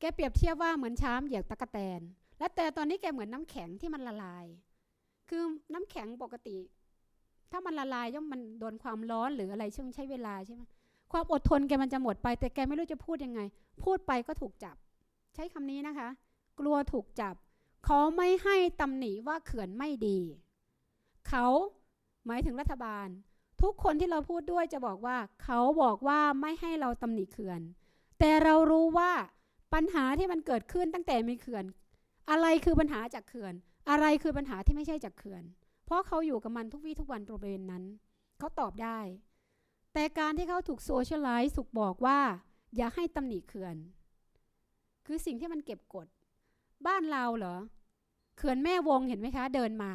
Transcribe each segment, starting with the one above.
แกเปรียบเทียบว่าเหมือนช้างเหยียบตะกแตน และแต่ตอนนี้แกเหมือนน้ำแข็งที่มันละลาย คือน้ำแข็งปกติ ถ้ามันละลายย่อมมันโดนความร้อนหรืออะไรช่วงใช้เวลาใช่ไหมความอดทนแกมันจะหมดไป แต่แกไม่รู้จะพูดยังไง พูดไปก็ถูกจับ ใช้คำนี้นะคะ กลัวถูกจับ เขาไม่ให้ตำหนิว่าเขื่อนไม่ดี เขาหมายถึงรัฐบาล ทุกคนที่เราพูดด้วยจะบอกว่า เขาบอกว่าไม่ให้เราตำหนิเขื่อน แต่เรารู้ว่า ปัญหาที่มันเกิดขึ้นตั้งแต่มีเขื่อน อะไรคือปัญหาจากเขื่อน อะไรคือปัญหาที่ไม่ใช่จากเขื่อน เพราะเขาอยู่กับมันทุกวี่ทุกวันบริเวณนั้น เขาตอบได้ แต่การที่เขาถูกโซเชียลไลซ์ถูกบอกว่า อย่าให้ตำหนิเขื่อน คือสิ่งที่มันเก็บกด บ้านเราเหรอ เขื่อนแม่วงเห็นไหมคะ เดินมา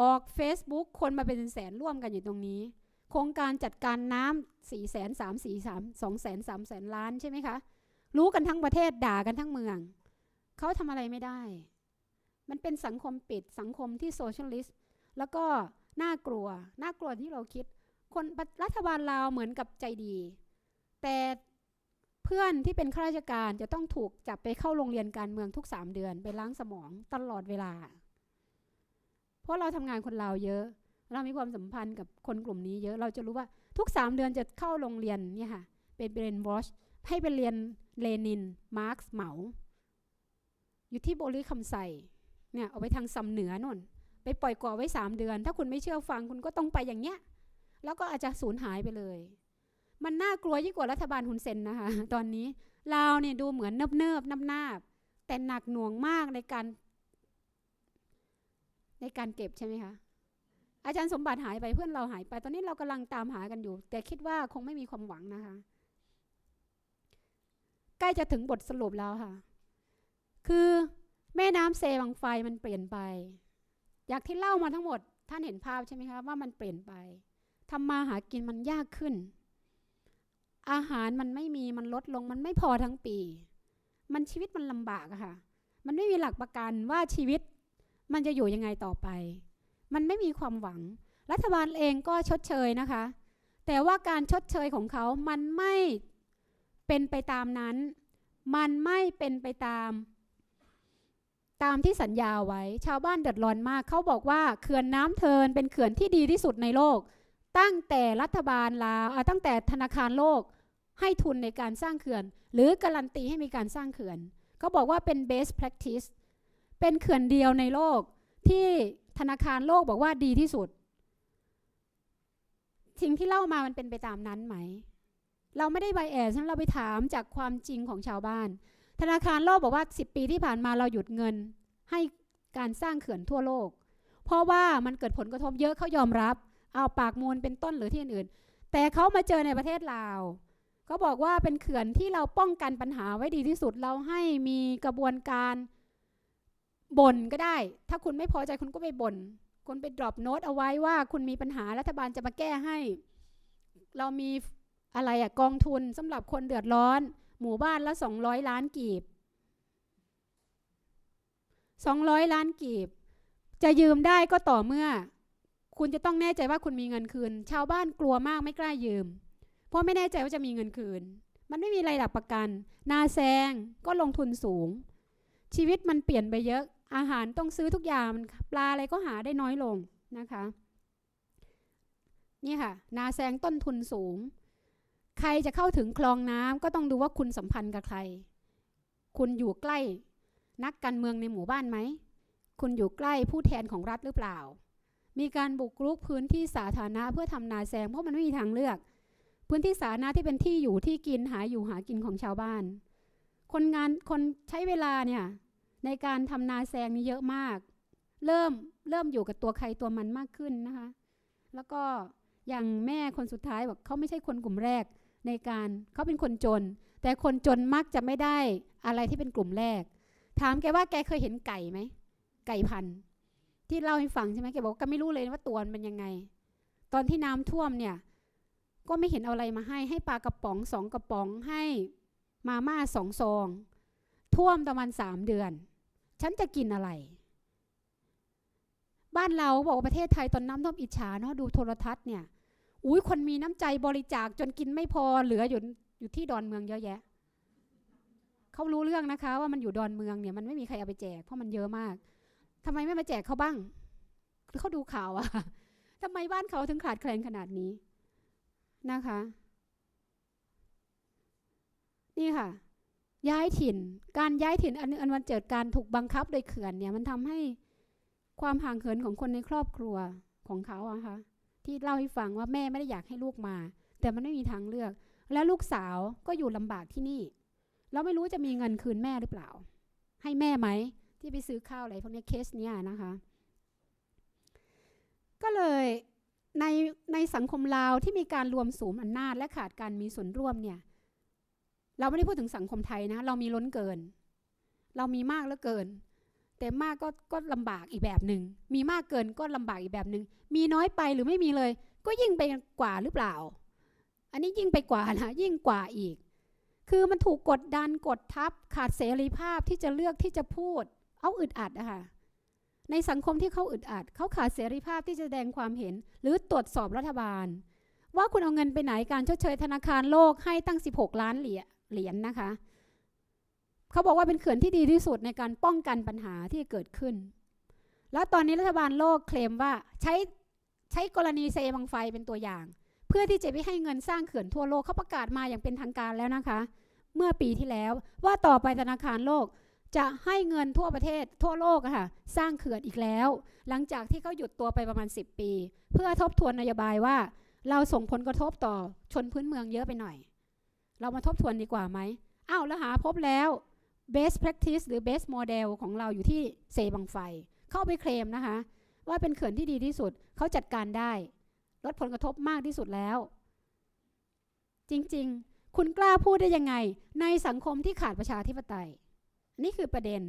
ออก Facebook คนมาเป็นแสนร่วมกันอยู่ตรงนี้ โครงการจัดการน้ำสี่แสนสามสี่สามสองแสนสามแสนล้านใช่ไหมคะ รู้กันทั้งประเทศด่ากันทั้งเมือง เขาทำอะไรไม่ได้ มันเป็นสังคมปิดสังคมที่โซเชียลิสต์แล้วก็น่ากลัว น่ากลัวที่เราคิด คนรัฐบาลลาวเหมือนกับใจดี แต่เพื่อนที่เป็นข้าราชการจะต้องถูกจับไปเข้าโรงเรียนการเมืองทุกสามเดือน ไปล้างสมองตลอดเวลา เพราะเราทำงานคนลาวเยอะ เรามีความสัมพันธ์กับคนกลุ่มนี้เยอะ เราจะรู้ว่าทุกสามเดือนจะเข้าโรงเรียนเนี่ยค่ะ เป็นเบรนวอชให้ไปเรียน เลนิน มาร์กเหมา อยู่ที่โบลิคำใส่เนี่ยเอาไปทางซำเหนือน่นไปปล่อยก่อไว้สามเดือน ถ้าคุณไม่เชื่อฟังคุณก็ต้องไปอย่างเนี้ย แล้วก็อาจจะสูญหายไปเลย มันน่ากลัวยิ่งกว่ารัฐบาลฮุนเซนนะคะ ตอนนี้ลาวเนี่ยดูเหมือนเนิบเนิบนาบนาบแต่หนักหน่วงมากในการ ในการเก็บใช่ไหมคะอาจารย์สมบัติหายไปเพื่อนเราหายไป ตอนนี้เรากำลังตามหากันอยู่ แต่คิดว่าคงไม่มีความหวังนะคะ ใกล้จะถึงบทสรุปแล้วค่ะ คือแม่น้ำเซวังไฟมันเปลี่ยนไป อยากที่เล่ามาทั้งหมด ท่านเห็นภาพใช่ไหมคะว่ามันเปลี่ยนไปทำมาหากินมันยากขึ้น อาหารมันไม่มีมันลดลงมันไม่พอทั้งปี มันชีวิตมันลำบากอะค่ะ มันไม่มีหลักประกันว่าชีวิตมันจะอยู่ยังไงต่อไป มันไม่มีความหวัง รัฐบาลเองก็ชดเชยนะคะ แต่ว่าการชดเชยของเขามันไม่ เป็นไปตามนั้น มันไม่เป็นไปตาม ตามที่สัญญาไว้ ชาวบ้านเดือดร้อนมาก เขาบอกว่าเขื่อนน้ำเทินเป็นเขื่อนที่ดีที่สุดในโลก ตั้งแต่รัฐบาลลาวตั้งแต่ธนาคารโลกให้ทุนในการสร้างเขื่อน หรือการันตีให้มีการสร้างเขื่อน เขาบอกว่าเป็น best practice เป็นเขื่อนเดียวในโลกที่ธนาคารโลกบอกว่าดีที่สุด สิ่งที่เล่ามามันเป็นไปตามนั้นไหม เราไม่ได้ไบแอสเราไปถามจากความจริงของชาวบ้าน ธนาคารโลกบอกว่า 10 ปีที่ผ่านมาเราหยุดเงิน ให้การสร้างเขื่อนทั่วโลก เพราะว่ามันเกิดผลกระทบเยอะเขายอมรับ เอาปากมูลเป็นต้นหรือที่อื่นๆแต่เขามาเจอในประเทศลาวเขาบอกว่าเป็นเขื่อนที่เราป้องกันปัญหาไว้ดีที่สุดเราให้มีกระบวนการบ่นก็ได้ ถ้าคุณไม่พอใจคุณก็ไปบ่นคุณไปดรอปโน้ตเอาไว้ว่าคุณมีปัญหารัฐบาลจะมาแก้ให้ เรามี อะไรอะกองทุนสำหรับคนเดือดร้อน หมู่บ้านละ200 ล้านกีบ 200 ล้านกีบ จะยืมได้ก็ต่อเมื่อ คุณจะต้องแน่ใจว่าคุณมีเงินคืน ชาวบ้านกลัวมากไม่กล้ายืม เพราะไม่แน่ใจว่าจะมีเงินคืน มันไม่มีอะไรหลักประกัน นาแซงก็ลงทุนสูง ชีวิตมันเปลี่ยนไปเยอะ อาหารต้องซื้อทุกอย่างปลาอะไรก็หาได้น้อยลงนะคะ นี่ค่ะ นาแซงต้นทุนสูง ใครจะเข้าถึงคลองน้ำก็ต้องดูว่าคุณสัมพันธ์กับใคร คุณอยู่ใกล้นักการเมืองในหมู่บ้านไหม คุณอยู่ใกล้ผู้แทนของรัฐหรือเปล่า มีการบุกรุกพื้นที่สาธารณะเพื่อทำนาแซงเพราะมันไม่มีทางเลือก พื้นที่สาธารณะที่เป็นที่อยู่ที่กินหาอยู่หากินของชาวบ้าน คนงานคนใช้เวลาเนี่ยในการทำนาแซงนี่เยอะมาก เริ่มเริ่มอยู่กับตัวใครตัวมันมากขึ้นนะคะ แล้วก็อย่างแม่คนสุดท้ายบอกเขาไม่ใช่คนกลุ่มแรก ในการเขาเป็นคนจน แต่คนจนมักจะไม่ได้อะไรที่เป็นกลุ่มแรก ถามแกว่าแกเคยเห็นไก่ไหมไก่พันที่เล่าให้ฟังใช่ไหมแกบอกแกไม่รู้เลยว่าตัวมันเป็นยังไง ตอนที่น้ำท่วมเนี่ย ก็ไม่เห็นเอาอะไรมาให้ให้ปลากระป๋องสองกระป๋องให้มาม่าสองซอง ท่วมประมาณสามเดือน ฉันจะกินอะไร บ้านเราบอกว่าประเทศไทยตอนน้ำท่วมอิจฉาเนาะดูโทรทัศน์เนี่ย อุ้ยคนมีน้ำใจบริจาคจนกินไม่พอเหลืออยู่อยู่ที่ดอนเมืองเยอะแยะเขารู้เรื่องนะคะ ว่ามันอยู่ดอนเมืองเนี่ยมันไม่มีใครเอาไปแจกเพราะมันเยอะมากทำไมไม่มาแจกเขาบ้างเขาดูข่าวอะทำไมบ้านเขาถึงขาดแคลนขนาดนี้นะคะ นี่ค่ะ ย้ายถิ่น การย้ายถิ่นอันอันวันเกิดการถูกบังคับโดยเขื่อนเนี่ย มันทำให้ความห่างเหินของคนในครอบครัวของเขาอะค่ะ ที่เล่าให้ฟังว่าแม่ไม่ได้อยากให้ลูกมา แต่มันไม่มีทางเลือก และลูกสาวก็อยู่ลำบากที่นี่เราไม่รู้จะมีเงินคืนแม่หรือเปล่า ให้แม่ไหมที่ไปซื้อข้าวอะไรพวกนี้เคสเนี้ยนะคะ ก็เลยในในสังคมลาวที่มีการรวมศูนย์อำนาจและขาดการมีส่วนร่วมเนี่ย เราไม่ได้พูดถึงสังคมไทยนะ เรามีล้นเกิน เรามีมากเหลือเกิน แต่มากก็ก็ลำบากอีกแบบหนึ่งมีมากเกินก็ลำบากอีกแบบหนึ่งมีน้อยไปหรือไม่มีเลย ก็ยิ่งไปกว่าหรือเปล่า อันนี้ยิ่งไปกว่านะยิ่งกว่าอีก คือมันถูกกดดันกดทับขาดเสรีภาพที่จะเลือกที่จะพูด เอาอึดอัดอะค่ะในสังคมที่เขาอึดอัดเขาขาดเสรีภาพที่จะแสดงความเห็น หรือตรวจสอบรัฐบาล ว่าคุณเอาเงินไปไหนการชดเชยธนาคารโลกให้ตั้ง 16 ล้านเหรียญเหรียญนะคะ เขาบอกว่าเป็นเขื่อนที่ดีที่สุดในการป้องกันปัญหาที่เกิดขึ้น แล้วตอนนี้รัฐบาลโลกเคลมว่าใช้ใช้กรณีเซบังไฟเป็นตัวอย่าง เพื่อที่จะไปให้เงินสร้างเขื่อนทั่วโลกเขาประกาศมาอย่างเป็นทางการแล้วนะคะ เมื่อปีที่แล้วว่าต่อไปธนาคารโลกจะให้เงินทั่วประเทศทั่วโลกค่ะสร้างเขื่อนอีกแล้ว หลังจากที่เขาหยุดตัวไปประมาณ 10 ปี เพื่อทบทวนนโยบายว่า เราส่งผลกระทบต่อชนพื้นเมืองเยอะไปหน่อย เรามาทบทวนดีกว่าไหมอ้าวแล้วหาพบแล้ว best practice หรือ best model ของเราอยู่ที่เซบังไฟ เข้าไปเคลมนะคะ ว่าเป็นเขื่อนที่ดีที่สุดเขาจัดการได้ ลดผลกระทบมากที่สุดแล้ว จริงๆ คุณกล้าพูดได้ยังไง ในสังคมที่ขาดประชาธิปไตย นี่คือประเด็น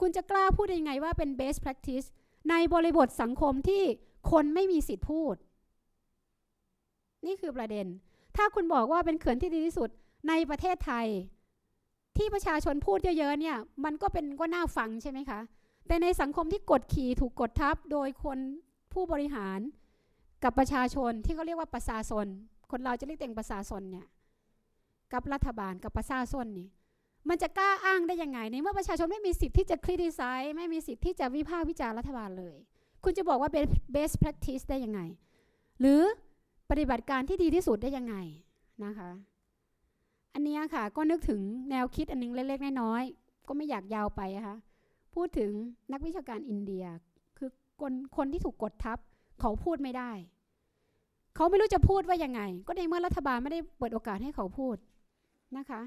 คุณจะกล้าพูดได้ยังไงว่าเป็น best practice ในบริบทสังคมที่คนไม่มีสิทธิ์พูด นี่คือประเด็น ถ้าคุณบอกว่าเป็นเขื่อนที่ดีที่สุดในประเทศไทย ที่ประชาชนพูดเยอะๆเนี่ยมันก็เป็นก็น่าฟังใช่ไหมคะ แต่ในสังคมที่กดขี่ถูกกดทับโดยคนผู้บริหารกับประชาชนที่เขาเรียกว่าประชาชนคนเราจะเรียกตัวเองประชาชนเนี่ยกับรัฐบาลกับประชาชนนี่มันจะกล้าอ้างได้ยังไงในเมื่อประชาชนไม่มีสิทธิ์ที่จะคริติไซส์ไม่มีสิทธิ์ที่จะวิพากษ์วิจารณ์รัฐบาลเลย คุณจะบอกว่า best practice ได้ยังไง หรือปฏิบัติการที่ดีที่สุดได้ยังไงนะคะ อันนี้ค่ะก็นึกถึงแนวคิดอันนึงเล็กๆน้อยๆก็ไม่อยากยาวไปนะคะพูดถึงนักวิชาการอินเดีย คือคนคนที่ถูกกดทับเขาพูดไม่ได้ เขาไม่รู้จะพูดว่ายังไง ก็ในเมื่อรัฐบาลไม่ได้เปิดโอกาสให้เขาพูดนะคะ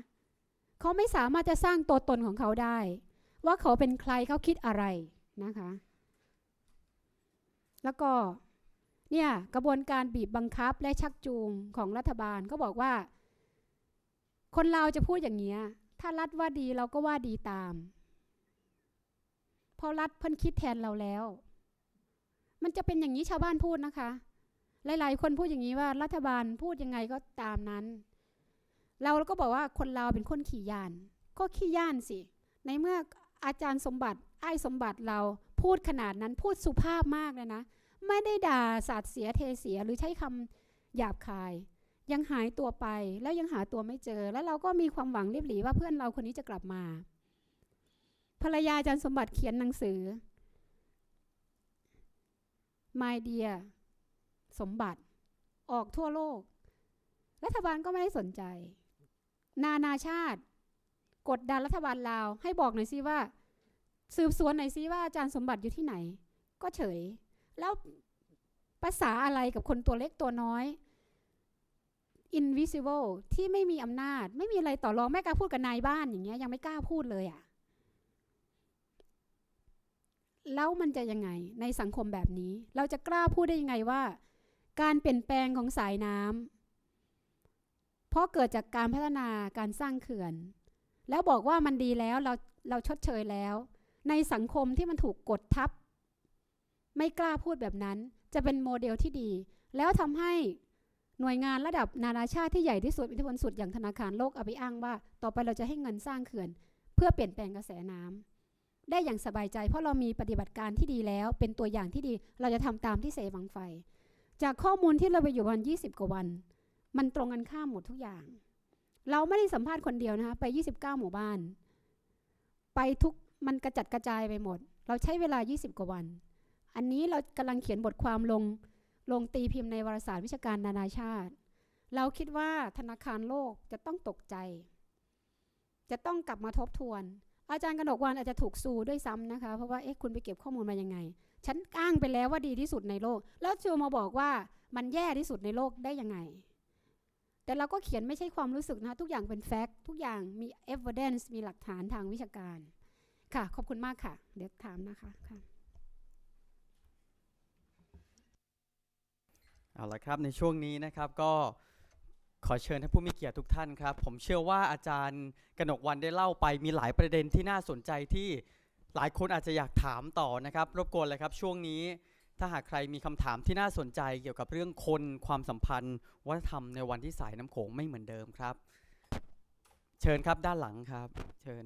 เขาไม่สามารถจะสร้างตัวตนของเขาได้ ว่าเขาเป็นใครเขาคิดอะไรนะคะ แล้วก็เนี่ยกระบวนการบีบบังคับและชักจูงของรัฐบาลก็บอกว่า คนเราจะพูดอย่างเงี้ย ถ้ารัฐว่าดีเราก็ว่าดีตามเพราะรัฐเพิ่นคิดแทนเราแล้ว มันจะเป็นอย่างนี้ชาวบ้านพูดนะคะ หลาย ๆ คนพูดอย่างนี้ว่ารัฐบาลพูดยังไงก็ตามนั้น เราก็บอกว่าคนเราเป็นคนขี่ยาน ก็ขี้ยานสิ ในเมื่ออาจารย์สมบัติไอ้ายสมบัติเราพูดขนาดนั้นพูดสุภาพมากเลยนะ ไม่ได้ด่าสาดเสียเทเสียหรือใช้คำหยาบคาย ยังหายตัวไปแล้วยังหาตัวไม่เจอ แล้วเราก็มีความหวังรีบหลีว่าเพื่อนเราคนนี้จะกลับมา ภรรยาอาจารย์สมบัติเขียนหนังสือ My Dear สมบัติ ออกทั่วโลก รัฐบาลก็ไม่ได้สนใจ นานาชาติ กดดันรัฐบาลลาว ให้บอกหน่อยซิว่า สืบสวนหน่อยซิว่าอาจารย์สมบัติอยู่ที่ไหน ก็เฉย แล้วภาษาอะไรกับคนตัวเล็กตัวน้อย invisible ที่ไม่มีอำนาจ ไม่มีอะไรต่อรองแม่กล้าพูดกับนายบ้านอย่างเงี้ยยังไม่กล้าพูดเลยอะ่ะแล้วมันจะยังไงในสังคมแบบนี้ เราจะกล้าพูดได้ยังไงว่า การเปลี่ยนแปลงของสายน้ำเพราะเกิดจากการพัฒนาการสร้างเขื่อน แล้วบอกว่ามันดีแล้วเราเราชดเชยแล้ว ในสังคมที่มันถูกกดทับ ไม่กล้าพูดแบบนั้น จะเป็นโมเดลที่ดี แล้วทำให้ หน่วยงานระดับนานาชาติที่ใหญ่ที่สุดอิทธิพลสุดอย่างธนาคารโลกเอาไปอ้างว่า ต่อไปเราจะให้เงินสร้างเขื่อน เพื่อเปลี่ยนแปลงกระแสน้ำได้อย่างสบายใจ เพราะเรามีปฏิบัติการที่ดีแล้ว เป็นตัวอย่างที่ดีเราจะทำตามที่เสวังไฟ จากข้อมูลที่เราไปอยู่วัน 20 กว่าวัน มันตรงกันข้ามหมดทุกอย่าง เราไม่ได้สัมภาษณ์คนเดียวนะคะไป 29 หมู่บ้าน ไปทุกมันกระจัดกระจายไปหมด เราใช้เวลา 20 กว่าวัน อันนี้เรากำลังเขียนบทความลง ลงตีพิมพ์ในวารสารวิชาการนานาชาติ เราคิดว่าธนาคารโลกจะต้องตกใจ จะต้องกลับมาทบทวน อาจารย์กนกวันอาจจะถูกซูด้วยซ้ำนะคะ เพราะว่าเอ๊ะคุณไปเก็บข้อมูลมายังไง ฉันอ้างไปแล้วว่าดีที่สุดในโลก แล้วจูมาบอกว่ามันแย่ที่สุดในโลกได้ยังไง แต่เราก็เขียนไม่ใช่ความรู้สึกนะคะทุกอย่างเป็นแฟกต์ทุกอย่างมี evidence มีหลักฐานทางวิชาการ ค่ะ ขอบคุณมากค่ะ เดี๋ยวถามนะคะค่ะ เอาละครับในช่วงนี้นะครับก็ขอเชิญท่านผู้มีเกียรติทุกท่านครับ ผมเชื่อว่าอาจารย์กนกวันได้เล่าไปมีหลายประเด็นที่น่าสนใจที่หลายคนอาจจะอยากถามต่อนะครับ รบกวนเลยครับช่วงนี้ถ้าหากใครมีคำถามที่น่าสนใจเกี่ยวกับเรื่องคนความสัมพันธ์ วัฒนธรรมในวันที่สายน้ำโขงไม่เหมือนเดิมครับ เชิญครับด้านหลังครับ เชิญ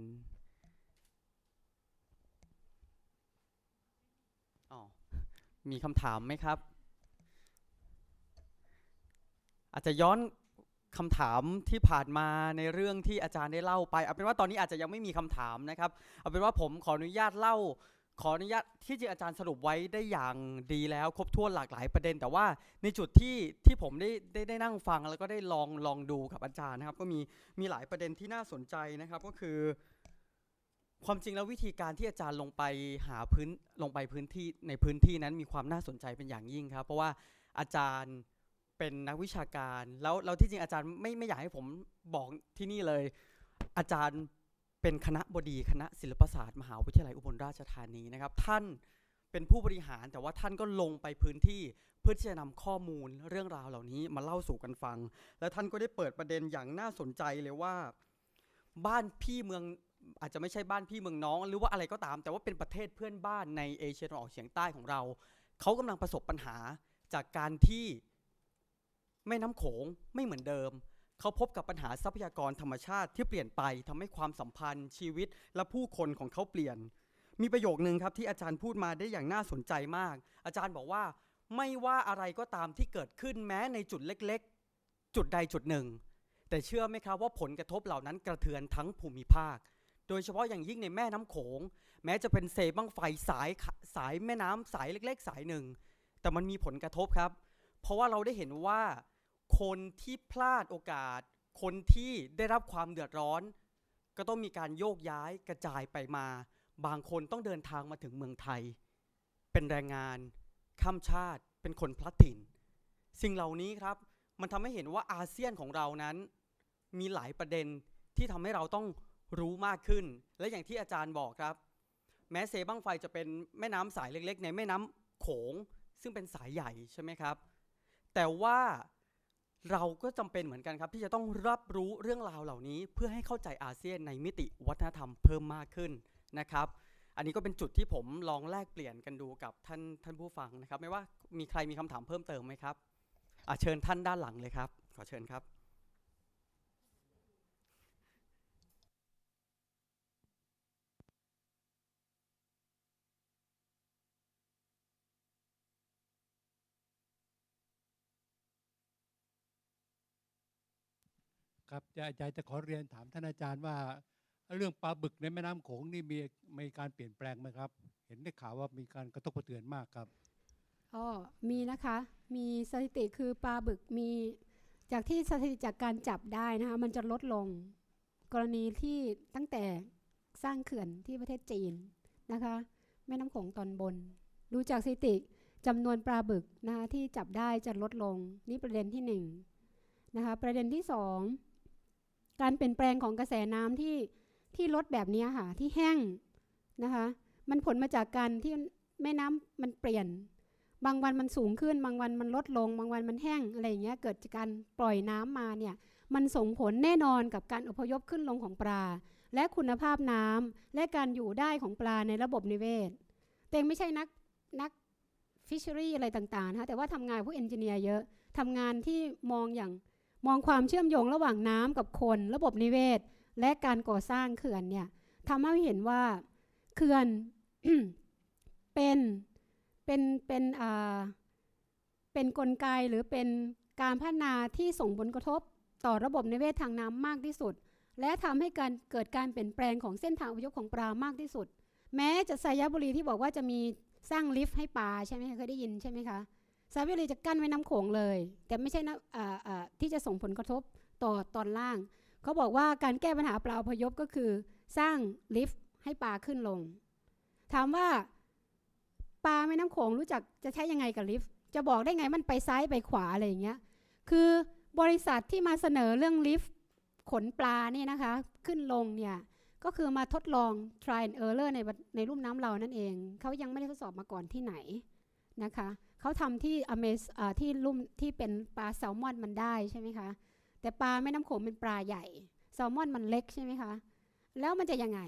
อ๋อมีคำถามไหมครับ อาจจะย้อนคำถามที่ผ่านมาในเรื่องที่อาจารย์ได้เล่าไปเอาเป็นว่าตอนนี้อาจจะยังไม่มีคำถามนะครับเอาเป็นว่าผมขออนุญาตเล่า ขออนุญาตที่จริงอาจารย์สรุปไว้ได้อย่างดีแล้วครบถ้วนหลากหลายประเด็น แต่ว่าในจุดที่ที่ผมได้ได้ได้นั่งฟังแล้วก็ได้ลองลองดูกับอาจารย์นะครับ ก็มีมีหลายประเด็นที่น่าสนใจนะครับ ก็คือ ความจริงแล้ววิธีการที่อาจารย์ลงไปหาพื้นลงไปพื้นที่ในพื้นที่นั้นมีความน่าสนใจเป็นอย่างยิ่งครับ เพราะว่าอาจารย์ เป็นนักวิชาการ แล้วแล้วที่จริงอาจารย์ไม่ไม่อยากให้ผมบอกที่นี่เลย อาจารย์เป็นคณะบดีคณะศิลปศาสตร์มหาวิทยาลัยอุบลราชธานีนะครับ ท่านเป็นผู้บริหารแต่ว่าท่านก็ลงไปพื้นที่เพื่อที่จะนำข้อมูลเรื่องราวเหล่านี้มาเล่าสู่กันฟัง และท่านก็ได้เปิดประเด็นอย่างน่าสนใจเลยว่า บ้านพี่เมืองอาจจะไม่ใช่บ้านพี่เมืองน้อง หรือว่าอะไรก็ตาม แต่ว่าเป็นประเทศเพื่อนบ้านในเอเชียตะวันออกเฉียงใต้ของเรา เขากำลังประสบปัญหาจากการที่ แม่น้ำโขงไม่เหมือนเดิม เขาพบกับปัญหาทรัพยากรธรรมชาติที่เปลี่ยนไปทำให้ความสัมพันธ์ ชีวิตและผู้คนของเขาเปลี่ยน มีประโยคนึงครับที่อาจารย์พูดมาได้อย่างน่าสนใจมาก อาจารย์บอกว่า ไม่ว่าอะไรก็ตามที่เกิดขึ้นแม้ในจุดเล็กๆ จุดใดจุดหนึ่ง แต่เชื่อไหมครับว่าผลกระทบเหล่านั้นกระเทือนทั้งภูมิภาคโดยเฉพาะอย่างยิ่งในแม่น้ำโขง แม้จะเป็นเซบังไฟสายสายแม่น้ำสายเล็ก ๆ สายหนึ่ง แต่มันมีผลกระทบครับ เพราะว่าเราได้เห็นว่า คนที่พลาดโอกาส คนที่ได้รับความเดือดร้อน ก็ต้องมีการโยกย้ายกระจายไปมา บางคนต้องเดินทางมาถึงเมืองไทย เป็นแรงงาน ข้ามชาติ เป็นคนพลัดถิ่น สิ่งเหล่านี้ครับ มันทำให้เห็นว่าอาเซียนของเรานั้น มีหลายประเด็นที่ทำให้เราต้องรู้มากขึ้น และอย่างที่อาจารย์บอกครับ แม้เซบังไฟจะเป็นแม่น้ำสายเล็กๆ ในแม่น้ำโขง ซึ่งเป็นสายใหญ่ใช่ไหมครับ แต่ว่า เราก็จำเป็นเหมือนกันครับ ที่จะต้องรับรู้เรื่องราวเหล่านี้ เพื่อให้เข้าใจอาเซียนในมิติวัฒนธรรมเพิ่มมากขึ้นนะครับ อันนี้ก็เป็นจุดที่ผมลองแลกเปลี่ยนกันดูกับท่านท่านผู้ฟังนะครับ ไม่ว่ามีใครมีคำถามเพิ่มเติมไหมครับอะเชิญท่านด้านหลังเลยครับ ขอเชิญครับ ครับจะอยากจะขอเรียนถามท่านอาจารย์ว่า เรื่องปลาบึกในแม่น้ำโขงนี่มีมีการเปลี่ยนแปลงไหมครับ เห็นได้ข่าวว่ามีการกระทบกระเทือนมากครับอ๋อมีนะคะ มีสถิติคือปลาบึกมีจากที่สถิติจากการจับได้นะคะมันจะลดลง กรณีที่ตั้งแต่สร้างเขื่อนที่ประเทศจีนนะคะ แม่น้ำโขงตอนบน ดูจากสถิติจำนวนปลาบึกนะคะที่จับได้จะลดลง นี่ประเด็นที่หนึ่งนะคะประเด็นที่สอง การเปลี่ยนแปลงของกระแสน้ำที่ที่ลดแบบนี้ค่ะ ที่แห้งนะคะ มันผลมาจากการที่แม่น้ำมันเปลี่ยน บางวันมันสูงขึ้น บางวันมันลดลง บางวันมันแห้งอะไรอย่างเงี้ยเกิดจากการปล่อยน้ำมาเนี่ย มันส่งผลแน่นอนกับการอพยพขึ้นลงของปลา และคุณภาพน้ำและการอยู่ได้ของปลาในระบบนิเวศแต่เองไม่ใช่นักนักฟิชเชอรี่อะไรต่างๆนะคะแต่ว่าทำงานพวกเอนจิเนียร์เยอะทำงานที่มองอย่าง มองความเชื่อมโยงระหว่างน้ำกับคน ระบบนิเวศ และการก่อสร้างเขื่อนเนี่ยทำให้เห็นว่าเขื่อนเป็นเป็นเป็นอ่าเป็นกลไกหรือเป็นการพัฒนาที่ส่งผลกระทบต่อระบบนิเวศทางน้ำมากที่สุด และทำให้การเกิดการเปลี่ยนแปลงของเส้นทางอพยพของปลามากที่สุด แม้จะไซยบุรีที่บอกว่าจะมีสร้างลิฟต์ให้ปลาใช่ไหมคะเคยได้ยินใช่ไหมคะ ไซยบุรีจะกั้นไว้น้ำโขงเลย แต่ไม่ใช่นะที่จะส่งผลกระทบต่อตอนล่าง เขาบอกว่าการแก้ปัญหาปลาอพยพก็คือ สร้างลิฟต์ให้ปลาขึ้นลง ถามว่าปลาแม่น้ำโขงรู้จักจะใช้ยังไงกับลิฟต์จะบอกได้ไงมันไปซ้ายไปขวาอะไรอย่างเงี้ย คือบริษัทที่มาเสนอเรื่องลิฟต์ขนปลานี่นะคะ ขึ้นลงเนี่ย ก็คือมาทดลอง try and error ในระในรุ่มน้ำเรานั่นเอง เขายังไม่ได้ทดสอบมาก่อนที่ไหนนะคะ เขาทำที่อเมซอ่าที่ลุ่มที่เป็นปลาแซลมอนมันได้ใช่ไหมคะแต่ปลาแม่น้ำโขงเป็นปลาใหญ่แซลมอนมันเล็กใช่ไหมคะแล้วมันจะยังไง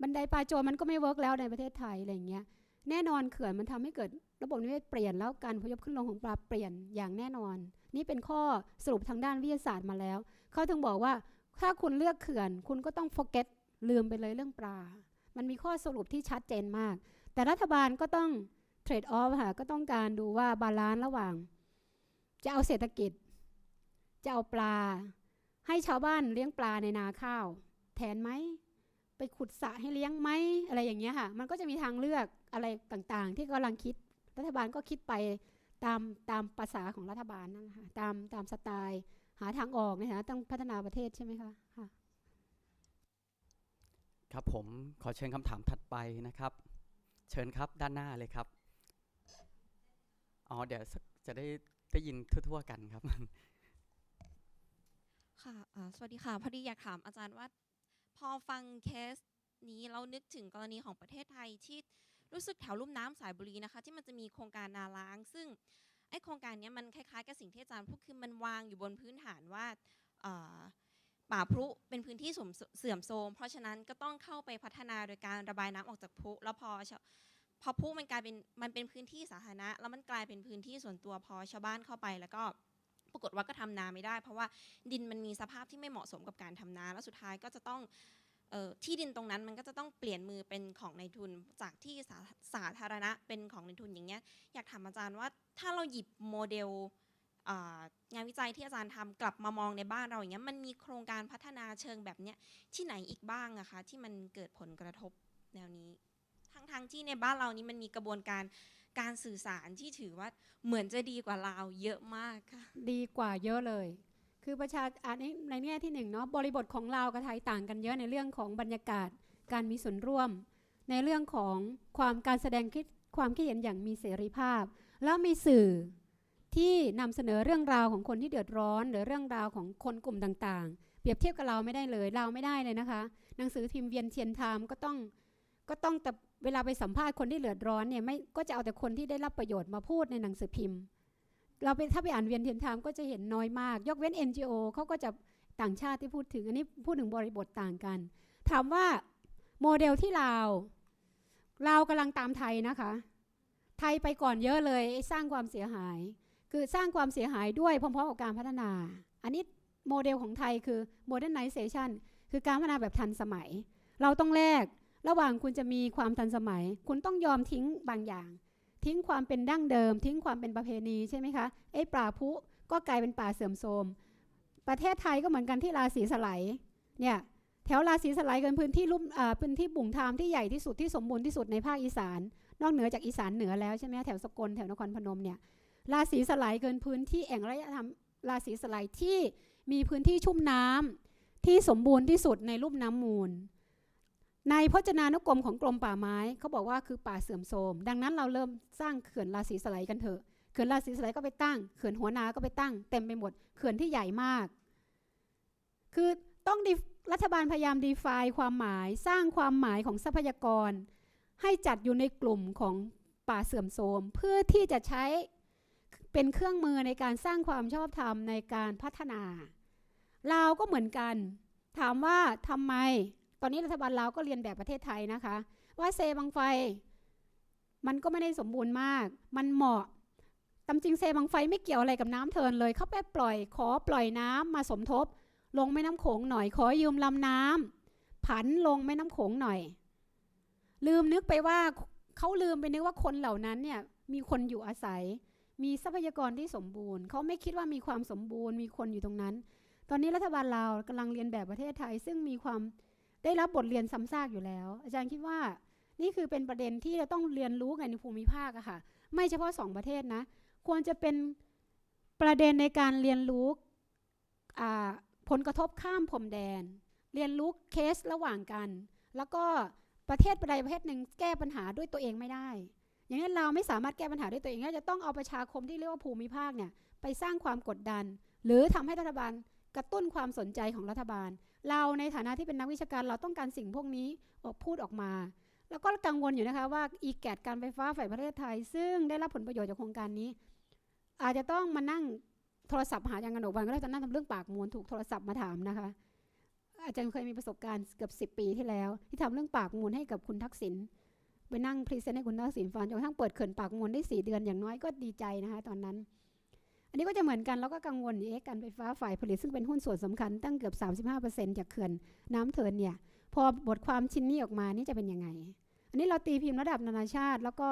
บันไดปลาโจรมันก็ไม่เวิร์กแล้วในประเทศไทยอะไรอย่างเงี้ยแน่นอนเขื่อนมันทำให้เกิดระบบนิเวศเปลี่ยนแล้วการพยพขึ้นลงของปลาเปลี่ยนอย่างแน่นอน นี่เป็นข้อสรุปทางด้านวิทยาศาสตร์มาแล้ว เขาถึงบอกว่าถ้าคุณเลือกเขื่อน คุณก็ต้อง forget ลืมไปเลยเรื่องปลา มันมีข้อสรุปที่ชัดเจนมาก แต่รัฐบาลก็ต้อง รดออฟค่ะก็ต้องการดูว่าบาลานซ์ระหว่าง จะเอาเศรษฐกิจ จะเอาปลา ให้ชาวบ้านเลี้ยงปลาในนาข้าว แทนไหมไปขุดสระให้เลี้ยงไหมอะไรอย่างเงี้ยค่ะ มันก็จะมีทางเลือกอะไรต่างๆ ที่กำลังคิดรัฐบาลก็คิดไปตามตามภาษาของรัฐบาลนั่นแหละค่ะตามตามสไตล์หาทางออกนะคะต้องพัฒนาประเทศใช่ไหมคะค่ะครับผมขอเชิญคำถามถัดไปนะครับ เชิญครับด้านหน้าเลยครับ อ๋อเดี๋ยวสักจะได้ได้ยินทั่วๆกันครับ ค่ะอ่าสวัสดีค่ะ พอดีอยากถามอาจารย์ว่า พอฟังเคสนี้เรานึกถึงกรณีของประเทศไทยที่รู้สึกแถวลุ่มน้ำสายบุรีนะคะ ที่มันจะมีโครงการนาล้าง ซึ่งไอโครงการเนี้ยมันคล้ายๆกับสิ่งที่อาจารย์พูดคือมันวางอยู่บนพื้นฐานว่าอ่าป่าพรุเป็นพื้นที่เสื่อมเสื่อมโทรมเพราะฉะนั้นก็ต้องเข้าไปพัฒนาโดยการระบายน้ำออกจากพรุแล้วพอชาว พอพรุมันกลายเป็นมันเป็นพื้นที่สาธารณะ แล้วมันกลายเป็นพื้นที่ส่วนตัวพอชาวบ้านเข้าไปแล้วก็ปรากฏว่าก็ทำนาไม่ได้ เพราะว่าดินมันมีสภาพที่ไม่เหมาะสมกับการทำนา แล้วสุดท้ายก็จะต้องที่ดินตรงนั้นมันก็จะต้องเปลี่ยนมือเป็นของในทุนจากที่สาสาธารณะเป็นของในทุนอย่างเงี้ยอยากถามอาจารย์ว่าถ้าเราหยิบโมเดลงานวิจัยที่อาจารย์ทำกลับมามองในบ้านเราอย่างเงี้ยมันมีโครงการพัฒนาเชิงแบบเนี้ยที่ไหนอีกบ้างอะคะที่มันเกิดผลกระทบแนวนี้ ทั้งที่ในบ้านเรานี้มันมีกระบวนการการสื่อสารที่ถือว่าเหมือนจะดีกว่าเราเยอะมากค่ะ ดีกว่าเยอะเลย คือประชาอันนี้ในแง่ที่หนึ่งเนาะบริบทของเรากับไทยต่างกันเยอะในเรื่องของบรรยากาศการมีส่วนร่วม ในเรื่องของความการแสดงคิดความคิดเห็นอย่างมีเสรีภาพ แล้วมีสื่อที่นำเสนอเรื่องราวของคนที่เดือดร้อน หรือเรื่องราวของคนกลุ่มต่างๆ เปรียบเทียบกับเราไม่ได้เลยเราไม่ได้เลยนะคะ หนังสือพิมพ์เวียนเทียนไทม์ก็ต้องก็ต้องแต่ เวลาไปสัมภาษณ์คนที่เดือดร้อนเนี่ยไม่ก็จะเอาแต่คนที่ได้รับประโยชน์มาพูดในหนังสือพิมพ์ เราไปถ้าไปอ่านเวียนเทียนไทม์ก็จะเห็นน้อยมาก ยกเว้น NGO เขาก็จะต่างชาติที่พูดถึงอันนี้พูดถึงบริบทต่างกัน ถามว่าโมเดลที่ลาวลาวกำลังตามไทยนะคะ ไทยไปก่อนเยอะเลยสร้างความเสียหาย คือสร้างความเสียหายด้วยพร้อมๆกับการพัฒนา อันนี้โมเดลของไทยคือ modernization คือการพัฒนาแบบทันสมัย เราต้องแลก ระหว่างคุณจะมีความทันสมัย คุณต้องยอมทิ้งบางอย่าง ทิ้งความเป็นดั้งเดิม ทิ้งความเป็นประเพณีใช่ไหมคะไอ้ป่าพุก็กลายเป็นป่าเสื่อมโทรมประเทศไทยก็เหมือนกันที่ราศีสไลเนี่ยแถวราศีสไลยเป็นพื้นที่ลุ่มพื้นที่บุ่งทามที่ใหญ่ที่สุดที่สมบูรณ์ที่สุดในภาคอีสาน นอกเหนือจากอีสานเหนือแล้วใช่ไหมแถวสกลแถวนครพนมเนี่ยราศีสไลเกินพื้นที่แอ่งระยะธรรมราศีสไลที่มีพื้นที่ชุ่มน้ำที่สมบูรณ์ที่สุดในลุ่มน้ำมูล ในพจนานุกรมของกรมป่าไม้เขาบอกว่าคือป่าเสื่อมโทรม ดังนั้นเราเริ่มสร้างเขื่อนราศีสไลกันเถอะเขื่อนราศีสไลก็ไปตั้งเขื่อนหัวนาก็ไปตั้งเต็มไปหมดเขื่อนที่ใหญ่มาก คือต้องรัฐบาลพยายาม define ความหมายสร้างความหมายของทรัพยากร ให้จัดอยู่ในกลุ่มของป่าเสื่อมโทรม เพื่อที่จะใช้เป็นเครื่องมือในการสร้างความชอบธรรมในการพัฒนาลาก็เหมือนกัน ถามว่าทำไม ตอนนี้รัฐบาลลาวก็เรียนแบบประเทศไทยนะคะ ว่าเซบังไฟ มันก็ไม่ได้สมบูรณ์มาก มันเหมาะตามจริงเซบังไฟไม่เกี่ยวอะไรกับน้ำเทินเลยเขาไปปล่อยขอปล่อยน้ำมาสมทบ ลงแม่น้ำโขงหน่อยขอยืมลำน้ำผันลงแม่น้ำโขงหน่อย ลืมนึกไปว่าเขาลืมไปนึกว่าคนเหล่านั้นเนี่ยมีคนอยู่อาศัย มีทรัพยากรที่สมบูรณ์เขาไม่คิดว่ามีความสมบูรณ์ มีคนอยู่ตรงนั้น ตอนนี้รัฐบาลลาวกำลังเรียนแบบประเทศไทยซึ่งมีความ ได้รับบทเรียนซ้ำซากอยู่แล้ว อาจารย์คิดว่านี่คือเป็นประเด็นที่เราต้องเรียนรู้กันในภูมิภาคอะค่ะ ไม่เฉพาะสองประเทศนะ ควรจะเป็นประเด็นในการเรียนรู้ผลกระทบข้ามพรมแดน เรียนรู้เคสระหว่างกัน แล้วก็ประเทศใดประเทศหนึ่งแก้ปัญหาด้วยตัวเองไม่ได้ อย่างนั้นเราไม่สามารถแก้ปัญหาด้วยตัวเองเราจะต้องเอาประชาคมที่เรียกว่าภูมิภาคเนี่ยไปสร้างความกดดัน หรือทำให้รัฐบาลกระตุ้นความสนใจของรัฐบาล เราในฐานะที่เป็นนักวิชาการเราต้องการสิ่งพวกนี้ออกพูดออกมา แล้วก็กังวลอยู่นะคะว่าอีแกดการไฟฟ้าฝ่ายประเทศไทย ซึ่งได้รับผลประโยชน์จากโครงการนี้ อาจจะต้องมานั่งโทรศัพท์หาอย่างกนกวันก็ได้จะนั่งทำเรื่องปากมูลถูกโทรศัพท์มาถามนะคะ อาจารย์เคยมีประสบการณ์เกือบสิปีที่แล้ว ที่ทำเรื่องปากมูลให้กับคุณทักษิณไปนั่งพรีเซนต์ให้คุณทักษิณฟังจนกระทั่งเปิดเขื่อนปากมูลได้สี่เดือนอย่างน้อยก็ดีใจนะคะตอนนั้น อันนี้ก็จะเหมือนกันแล้วก็กังวลเอ๊ะการไฟฟ้าฝ่ายผลิตซึ่งเป็นหุ้นส่วนสำคัญตั้งเกือบ 35%จากเขื่อนน้ำเถินเนี่ยพอบทความชิ้นนี้ออกมานี่จะเป็นยังไง อันนี้เราตีพิมพ์ระดับนานาชาติ แล้วก็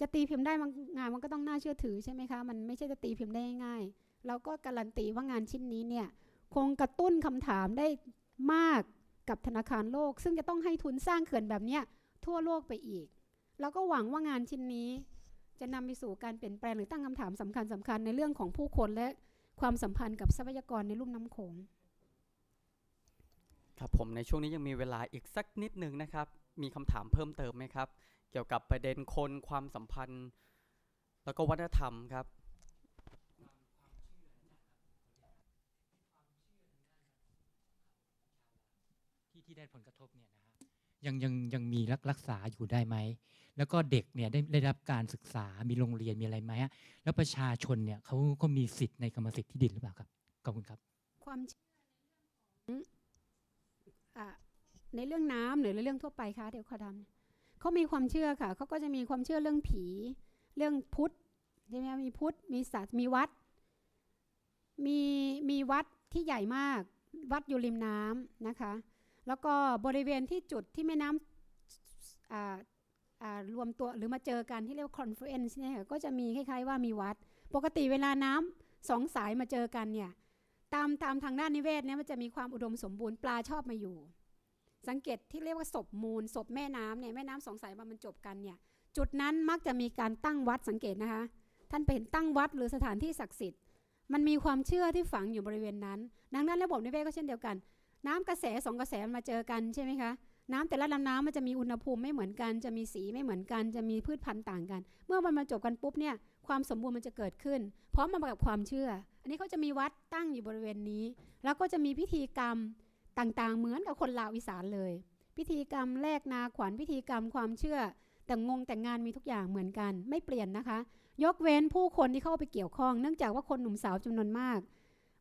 จะตีพิมพ์ได้งานมันก็ต้องน่าเชื่อถือใช่ไหมคะมันไม่ใช่จะตีพิมพ์ได้ง่ายๆเราก็การันตีว่างานชิ้นนี้เนี่ยคงกระตุ้นคำถามได้มากกับธนาคารโลก ซึ่งจะต้องให้ทุนสร้างเขื่อนแบบเนี้ยทั่วโลกไปอีก แล้วก็หวังว่างานชิ้นนี้ จะนำไปสู่การเปลี่ยนแปลงหรือตั้งคำถามสำคัญสคัญๆในเรื่องของผู้คนและความสัมพันธ์กับทรัพยากรในลุ่มน้ำโขงครับผมในช่วงนี้ยังมีเวลาอีกสักนิดหนึ่งนะครับ มีคำถามเพิ่มเติมไหมครับ เกี่ยวกับประเด็นคนความสัมพันธ์ แล้วก็วัฒนธรรมครับที่ที่ได้ผลกระทบเนี่ยนะฮะ ยังยังยังมีรักรักษาอยู่ได้ไหม แล้วก็เด็กเนี่ยได้ได้รับการศึกษามีโรงเรียนมีอะไรไหมฮะแล้วประชาชนเนี่ยเขาก็มีสิทธิ์ในกรรมสิทธิ์ที่ดินหรือเปล่าครับขอบคุณครับ ความเชื่อในเรื่องน้ำหรือในเรื่องทั่วไปคะเดี๋ยวขอทำเขามีความเชื่อค่ะเขาก็จะมีความเชื่อเรื่องผี เรื่องพุทธใช่ไหมมีพุทธมีศาสมีวัด มีมีวัดที่ใหญ่มาก วัดอยู่ริมน้ำนะคะ แล้วก็บริเวณที่จุดที่แม่น้ำรวมตัวหรือมาเจอกันที่เรียกว่าคอนเฟอเรนซ์เนี่ยก็จะมีคล้ายๆว่ามีวัด ปกติเวลาน้ำสองสายมาเจอกันเนี่ยตามตามทางด้านนิเวศเนี่ยมันจะมีความอุดมสมบูรณ์ปลาชอบมาอยู่ สังเกตที่เรียกว่าศพมูลศพแม่น้ำเนี่ยแม่น้ำสองสายมันจบกันเนี่ยจุดนั้นมักจะมีการตั้งวัดสังเกตนะคะ ท่านไปเห็นตั้งวัดหรือสถานที่ศักดิ์สิทธิ์ มันมีความเชื่อที่ฝังอยู่บริเวณนั้น ดังนั้นระบบนิเวศก็เช่นเดียวกัน น้ำกระแสสองกระแสมาเจอกันใช่ไหมคะน้ำแต่ละลำน้ำมันจะมีอุณหภูมิไม่เหมือนกัน จะมีสีไม่เหมือนกัน จะมีพืชพันธุ์ต่างกัน เมื่อมันมาจบกันปุ๊บเนี่ยความสมบูรณ์มันจะเกิดขึ้น พร้อมมากับความเชื่อ อันนี้เขาจะมีวัดตั้งอยู่บริเวณนี้ แล้วก็จะมีพิธีกรรมต่างๆ เหมือนกับคนลาวอีสานเลย พิธีกรรมแลกนาขวัญพิธีกรรมความเชื่อ แต่งงแต่งงานมีทุกอย่างเหมือนกัน ไม่เปลี่ยนนะคะ ยกเว้นผู้คนที่เข้าไปเกี่ยวข้อง เนื่องจากว่าคนหนุ่มสาวจำนวนมาก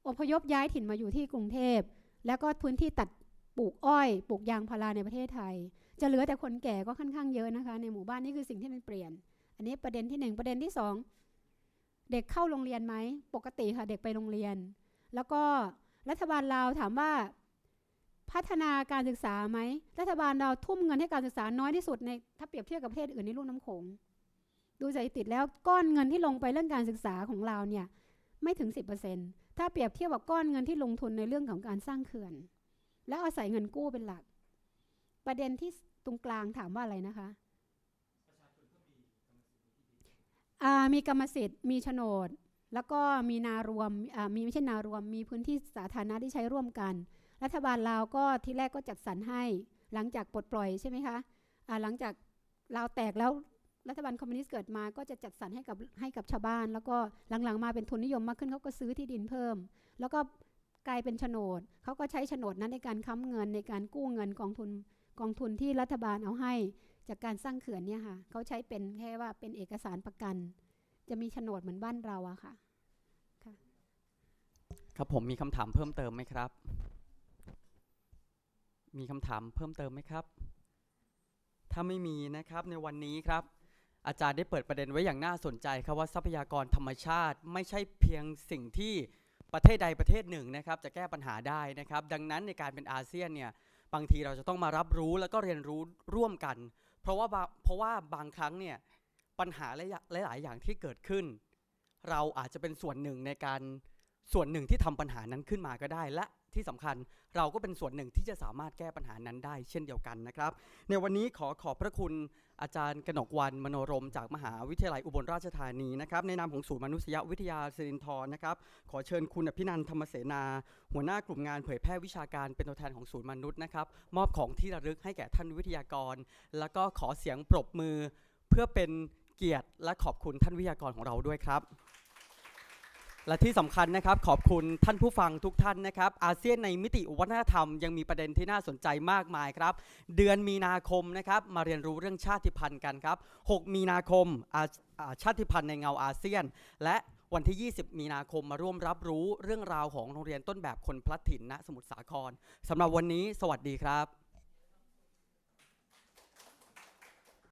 อพยพย้ายถิ่นมาอยู่ที่กรุงเทพ แล้วก็พื้นที่ตัดปลูกอ้อยปลูกยางพาราในประเทศไทย จะเหลือแต่คนแก่ก็ค่อนข้างเยอะนะคะ ในหมู่บ้านนี่คือสิ่งที่มันเปลี่ยน อันนี้ประเด็นที่หนึ่งประเด็นที่สองเด็กเข้าโรงเรียนไหมปกติค่ะเด็กไปโรงเรียน แล้วก็รัฐบาลเราวถามว่าพัฒนาการศึกษาไหมรัฐบาลเราทุ่มเงินให้การศึกษาน้อยที่สุดในถ้าเปรียบเทียบกับประเทศอื่นในลุ่มน้ำโขงดูสถิติแล้วก้อนเงินที่ลงไปเรื่องการศึกษาของเราเนี่ยไม่ถึง 10% ถ้าเปรียบเทียบกับก้อนเงินที่ลงทุนในเรื่องของการสร้างเขื่อน แล้วอาศัยเงินกู้เป็นหลัก ประเด็นที่ตรงกลางถามว่าอะไรนะคะมีกรรมสิทธิ์มีโฉนด แล้วก็มีนารวมมีไม่ใช่นารวม มีพื้นที่สาธารณะที่ใช้ร่วมกัน รัฐบาลลาวก็ที่แรกก็จัดสรรให้ หลังจากปลดปล่อยใช่ไหมคะอ่าหลังจากลาวแตกแล้ว รัฐบาลคอมมิวนิสต์เกิดมาก็จะจัดสรรให้กับให้กับชาวบ้าน แล้วก็หลังๆมาเป็นทุนนิยมมากขึ้นเขาก็ซื้อที่ดินเพิ่ม แล้วก็กลายเป็นโฉนดเขาก็ใช้โฉนดนั้นในการค้ำเงินในการกู้เงินกองทุนกองทุนที่รัฐบาลเอาให้ จากการสร้างเขื่อนเนี่ยค่ะเขาใช้เป็นแค่ว่าเป็นเอกสารประกัน จะมีโฉนดเหมือนบ้านเราอะค่ะครับผมมีคำถามเพิ่มเติมไหมครับ มีคำถามเพิ่มเติมไหมครับ ถ้าไม่มีนะครับในวันนี้ครับ อาจารย์ได้เปิดประเด็นไว้อย่างน่าสนใจครับว่าทรัพยากรธรรมชาติ ไม่ใช่เพียงสิ่งที่ประเทศใดประเทศหนึ่งนะครับจะแก้ปัญหาได้นะครับ ดังนั้นในการเป็นอาเซียนเนี่ยบางทีเราจะต้องมารับรู้แล้วก็เรียนรู้ร่วมกัน เพราะว่าเพราะว่าบางครั้งเนี่ยปัญหาหลายๆอย่างที่เกิดขึ้น เราอาจจะเป็นส่วนหนึ่งในการส่วนหนึ่งที่ทำปัญหานั้นขึ้นมาก็ได้ และ ที่สำคัญ เราก็เป็นส่วนหนึ่งที่จะสามารถแก้ปัญหานั้นได้ เช่นเดียวกันนะครับ ในวันนี้ขอขอบพระคุณอาจารย์กนกวันมโนรม จากมหาวิทยาลัยอุบลราชธานีนะครับในนามของศูนย์มนุษยวิทยาสิรินทรนะครับขอเชิญคุณอภินันธรรมเสนา หัวหน้ากลุ่มงานเผยแพร่วิชาการเป็นตัวแทนของศูนย์มนุษย์นะครับมอบของที่ระลึกให้แก่ท่านวิทยากร แล้วก็ขอเสียงปรบมือ เพื่อเป็นเกียรติและขอบคุณท่านวิทยากรของเราด้วยครับ และที่สำคัญนะครับขอบคุณท่านผู้ฟังทุกท่านนะครับอาเซียนในมิติวัฒนธรรมยังมีประเด็นที่น่าสนใจมากมายครับ เดือนมีนาคมนะครับมาเรียนรู้เรื่องชาติพันธุ์กันครับ 6 มีนาคมอาชาติพันธุ์ในเงาอาเซียน และวันที่ 20 มีนาคมมาร่วมรับรู้เรื่องราวของโรงเรียนต้นแบบคนพลัดถิ่นณสมุทรสาครสำหรับวันนี้ สวัสดีครับ